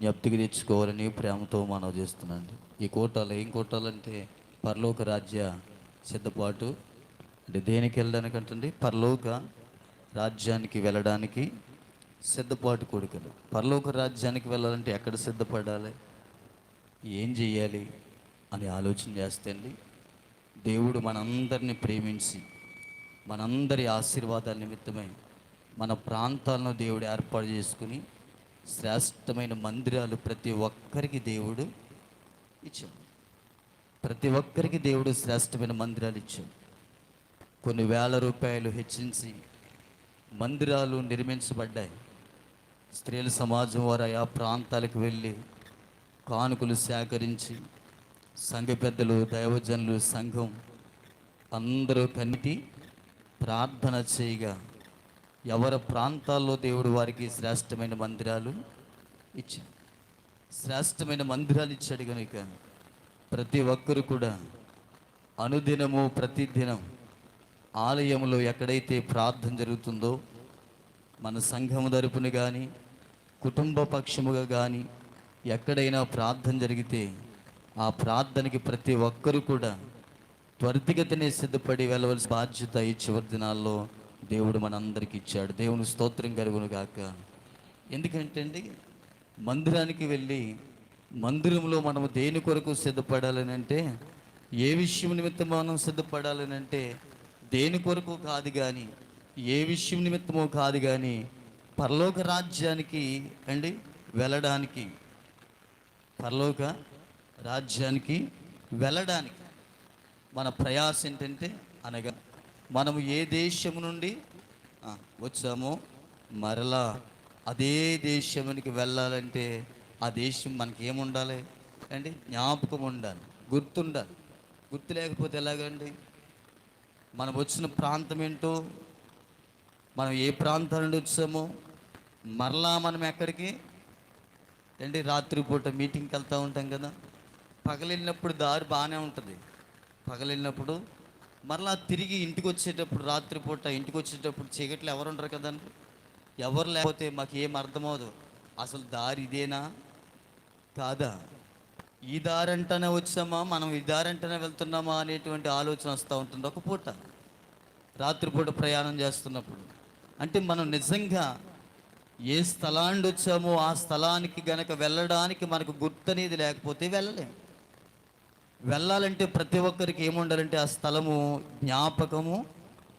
జ్ఞప్తికి తెచ్చుకోవాలని ప్రేమతో మనవి చేస్తున్నాండి ఈ కోటాలు ఏం కోటాలంటే పరలోక రాజ్య సిద్ధపాటు. అంటే దేనికి వెళ్ళడానికి అంటండి పరలోక రాజ్యానికి వెళ్ళడానికి సిద్ధపాటు కోరికలు. పరలోక రాజ్యానికి వెళ్ళాలంటే ఎక్కడ సిద్ధపడాలి? ఏం చేయాలి అని ఆలోచన చేస్తే అండి దేవుడు మనందరిని ప్రేమించి మనందరి ఆశీర్వాదాల నిమిత్తమై మన ప్రాంతాలను దేవుడు ఏర్పాటు చేసుకుని శ్రేష్టమైన మందిరాలు ప్రతి ఒక్కరికి దేవుడు ఇచ్చాడు. ప్రతి ఒక్కరికి దేవుడు శ్రేష్టమైన మందిరాలు ఇచ్చాడు. కొన్ని వేల రూపాయలు హెచ్చించి మందిరాలు నిర్మించబడ్డాయి. స్త్రీల సమాజం వారు ఆ ప్రాంతాలకు వెళ్ళి కానుకలు సేకరించి సంఘ పెద్దలు దైవజనులు సంఘం అందరూ కనిటి ప్రార్థన చేయగా ఎవరి ప్రాంతాల్లో దేవుడు వారికి శ్రేష్టమైన మందిరాలు ఇచ్చాడు. శ్రేష్టమైన మందిరాలు ఇచ్చాడు కనుక ప్రతి ఒక్కరు కూడా అనుదినము ప్రతిదినం ఆలయంలో ఎక్కడైతే ప్రార్థన జరుగుతుందో మన సంఘం తరపున కానీ కుటుంబ పక్షముగా కానీ ఎక్కడైనా ప్రార్థన జరిగితే ఆ ప్రార్థనకి ప్రతి ఒక్కరు కూడా త్వరితగతినే సిద్ధపడి వెళ్ళవలసిన బాధ్యత ఈ చివరి దినాల్లో దేవుడు మనందరికి ఇచ్చాడు. దేవుని స్తోత్రం కలుగును గాక ఎందుకంటే అండి మందిరానికి వెళ్ళి మందిరంలో మనం దేని కొరకు సిద్ధపడాలని అంటే ఏ విషయం నిమిత్తం మనం సిద్ధపడాలని అంటే దేని కొరకు కాదు కానీ ఏ విషయం నిమిత్తమో కాదు కానీ పరలోక రాజ్యానికి అండి వెళ్ళడానికి. పరలోక రాజ్యానికి వెళ్ళడానికి. మన ప్రయాస ఏంటంటే అనగా మనము ఏ దేశము నుండి? వచ్చామో. మరలా అదే దేశమునికి వెళ్ళాలంటే ఆ దేశం మనకి ఏముండాలి అండి జ్ఞాపకం ఉండాలి గుర్తుండాలి. గుర్తు లేకపోతే ఎలాగండి? మనం వచ్చిన ప్రాంతం ఏంటో? మనం ఏ ప్రాంతం నుండి వచ్చామో? మరలా మనం ఎక్కడికి? ఏంటి? రాత్రిపూట మీటింగ్కి వెళ్తూ ఉంటాం కదా. పగలినప్పుడు దారి బాగానే ఉంటుంది. పగలినప్పుడు మరలా తిరిగి ఇంటికి వచ్చేటప్పుడు రాత్రిపూట ఇంటికి వచ్చేటప్పుడు చీకట్లు ఎవరు ఉండరు కదండి ఎవరు లేకపోతే మాకు ఏం అర్థమవదు. అసలు దారి ఇదేనా? కాదా? ఈ దారి వచ్చామా? మనం ఈ దారి వెళ్తున్నామా? అనేటువంటి ఆలోచన వస్తూ ఉంటుంది ఒక పూట. రాత్రిపూట ప్రయాణం చేస్తున్నప్పుడు. అంటే మనం నిజంగా ఏ స్థలాన్ని వచ్చామో ఆ స్థలానికి గనక వెళ్ళడానికి మనకు గుర్తనేది లేకపోతే వెళ్ళలేం. వెళ్ళాలంటే ప్రతి ఒక్కరికి ఏముండాలంటే ఆ స్థలము జ్ఞాపకము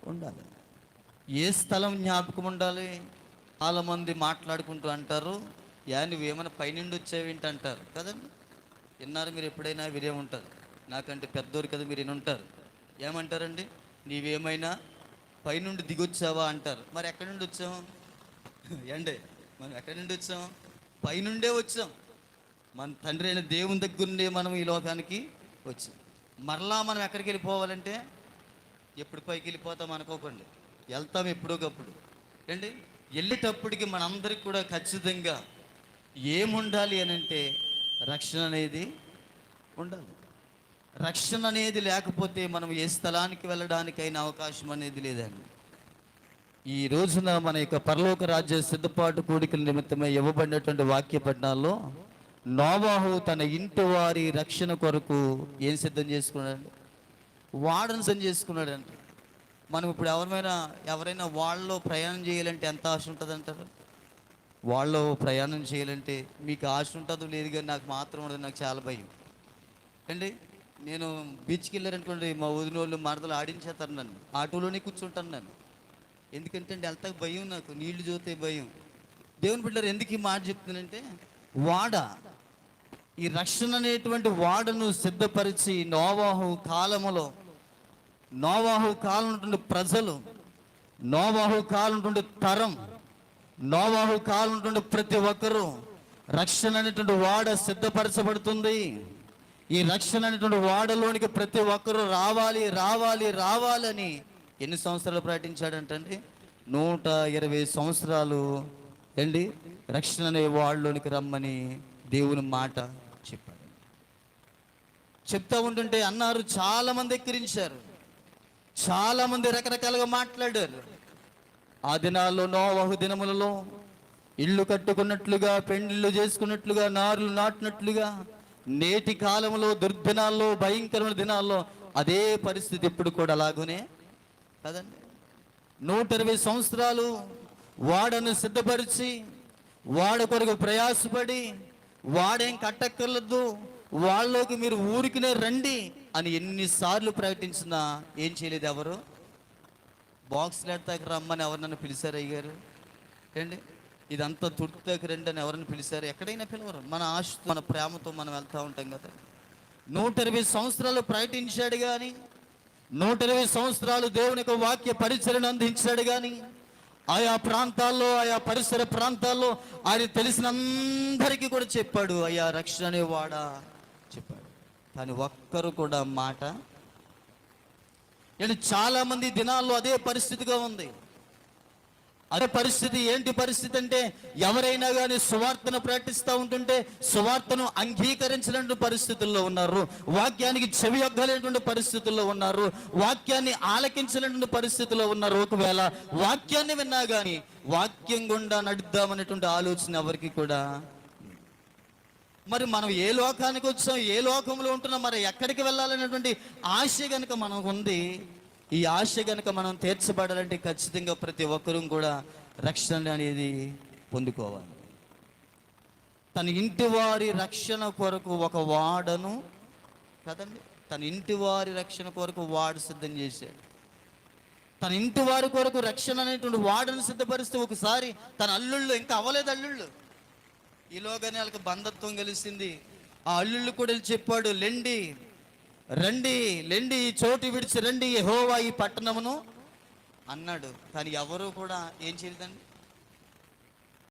ఉండాలి. ఏ స్థలం జ్ఞాపకం ఉండాలి? చాలామంది మాట్లాడుకుంటూ అంటారు యా నువ్వేమైనా పైనుండి వచ్చావేంటి? అంటారు. కదండి? విన్నారు మీరు ఎప్పుడైనా వినే ఉంటారు. నాకంటే పెద్దోరు కదా మీరు వినుంటారు ఏమంటారండి? నీవేమైనా పైనుండి దిగొచ్చావా? అంటారు. మరి ఎక్కడి నుండి వచ్చాము ఏండి మనం ఎక్కడి నుండి వచ్చాం? పైనుండే వచ్చాం. మన తండ్రి అయిన దేవుని దగ్గర నుండే మనం ఈ లోకానికి వచ్చింది. మరలా మనం ఎక్కడికి వెళ్ళిపోవాలంటే ఎప్పుడు పైకి వెళ్ళిపోతాం అనుకోకండి. వెళ్తాం ఎప్పుడోకప్పుడు ఏంటి? వెళ్ళేటప్పటికి మనందరికి కూడా ఖచ్చితంగా ఏముండాలి అని అంటే రక్షణ అనేది ఉండాలి. రక్షణ అనేది లేకపోతే మనం ఏ స్థలానికి వెళ్ళడానికైనా అవకాశం అనేది లేదండి. ఈ రోజున మన యొక్క పరలోక రాజ్య సిద్ధపాటు కోడికల నిమిత్తమై ఇవ్వబడినటువంటి వాక్య పట్టణాల్లో నోవాహు తన ఇంటి వారి రక్షణ కొరకు ఏం సిద్ధం చేసుకున్నాడు వాడను సిద్ధం చేసుకున్నాడంట. మనం ఇప్పుడు ఎవరైనా ఎవరైనా వాళ్ళలో ప్రయాణం చేయాలంటే ఎంత ఆశ ఉంటుంది అంటారు వాళ్ళలో ప్రయాణం చేయాలంటే మీకు ఆశ ఉంటుందో లేదు కానీ నాకు మాత్రం ఉండదు నాకు చాలా భయం. అండి నేను బీచ్కి వెళ్ళారనుకోండి మా వదిన వాళ్ళు మరదలు ఆడించేస్తారు నన్ను. ఆటోలోనే కూర్చుంటాను నన్ను. ఎందుకంటే అండి వెళ్తా భయం నాకు నీళ్ళు చూస్తే భయం. దేవుని బిడ్డలు ఎందుకు ఈ మాట చెప్తున్నానంటే వాడ ఈ రక్షణ అనేటువంటి వాడను సిద్ధపరిచి నోవాహు కాలములో నోవాహు కాలం ప్రజలు నోవాహు కాలం తరం నోవాహు కాలం ప్రతి ఒక్కరూ రక్షణ అనేటువంటి వాడ సిద్ధపరచబడుతుంది. ఈ రక్షణ అనేటువంటి వాడలోనికి ప్రతి ఒక్కరూ రావాలి రావాలి రావాలని ఎన్ని సంవత్సరాలు ప్రకటించాడంటండి? నూట ఇరవై సంవత్సరాలు అండి. రక్షణ అనే వాళ్ళలోనికి రమ్మని దేవుని మాట. చెప్తా ఉంటుంటే అన్నారు చాలా మంది ఎక్కిరించారు. చాలా మంది రకరకాలుగా మాట్లాడారు. ఆ దినాల్లో నోవహు దినములలో ఇల్లు కట్టుకున్నట్లుగా పెండ్లు చేసుకున్నట్లుగా నారులు నాటినట్లుగా నేటి కాలంలో దుర్దినాల్లో భయంకరమైన దినాల్లో అదే పరిస్థితి ఇప్పుడు కూడా అలాగునే కదండి. నూట ఇరవై సంవత్సరాలు వాడను సిద్ధపరిచి వాడ కొరకు ప్రయాసపడి వాడేం కట్టక్కర్లేదు వాళ్ళలోకి మీరు ఊరికినే రండి అని ఎన్నిసార్లు ప్రకటించినా ఏం చేయలేదు ఎవరు? బాక్స్ ఎడతాకి రమ్మని ఎవరినైనా పిలిచారు అయ్యారు ఏండి ఇదంతా తుర్తాకి రండి అని ఎవరిని పిలిచారు? ఎక్కడైనా పిలవరు. మన ఆశతో మన ప్రేమతో మనం వెళ్తూ ఉంటాం కదా. నూట ఇరవై సంవత్సరాలు ప్రకటించాడు కానీ నూట ఇరవై సంవత్సరాలు దేవుని యొక్క వాక్య పరిచయను అందించాడు కానీ ఆయా ప్రాంతాల్లో ఆయా పరిసర ప్రాంతాల్లో ఆయన తెలిసిన అందరికీ కూడా చెప్పాడు అయ్యా రక్షణ అనేవాడా? చెప్పాడు. కానీ ఒక్కరు కూడా మాట నేను చాలామంది దినాల్లో అదే పరిస్థితిగా ఉంది. అదే పరిస్థితి ఏంటి పరిస్థితి అంటే ఎవరైనా కానీ సువార్తను ప్రకటిస్తూ ఉంటుంటే సువార్తను అంగీకరించినటువంటి పరిస్థితుల్లో ఉన్నారు. వాక్యానికి చెవి యొక్కలేనటువంటి పరిస్థితుల్లో ఉన్నారు. వాక్యాన్ని ఆలకించినటువంటి పరిస్థితుల్లో ఉన్నారు. ఒకవేళ వాక్యాన్ని విన్నా కానీ వాక్యం గుండా నడుద్దామనేటువంటి ఆలోచన ఎవరికి కూడా మరి మనం ఏ లోకానికి వచ్చాం ఏ లోకంలో ఉంటున్నాం మరి ఎక్కడికి వెళ్ళాలనేటువంటి ఆశ గనుక మనకు ఉంది. ఈ ఆశ గనుక మనం తీర్చబడాలంటే ఖచ్చితంగా ప్రతి ఒక్కరూ కూడా రక్షణ అనేది పొందుకోవాలి. తన ఇంటి వారి రక్షణ కొరకు ఒక వాడను కదండి? తన ఇంటి వారి రక్షణ కొరకు వాడు సిద్ధం చేశాడు. తన ఇంటి వారి కొరకు రక్షణ అనేటువంటి వాడను సిద్ధపరిస్తే ఒకసారి తన అల్లుళ్ళు ఇంకా అవ్వలేదు అల్లుళ్ళు ఈలోగానే వాళ్ళకి బంధత్వం కలిసింది ఆ అల్లుళ్ళు కూడా చెప్పాడు లెండి రండి లెండి ఈ చోటు విడిచి రండి హోవా ఈ పట్టణమును. అన్నాడు. కానీ ఎవరు కూడా ఏం చేయలేదండి?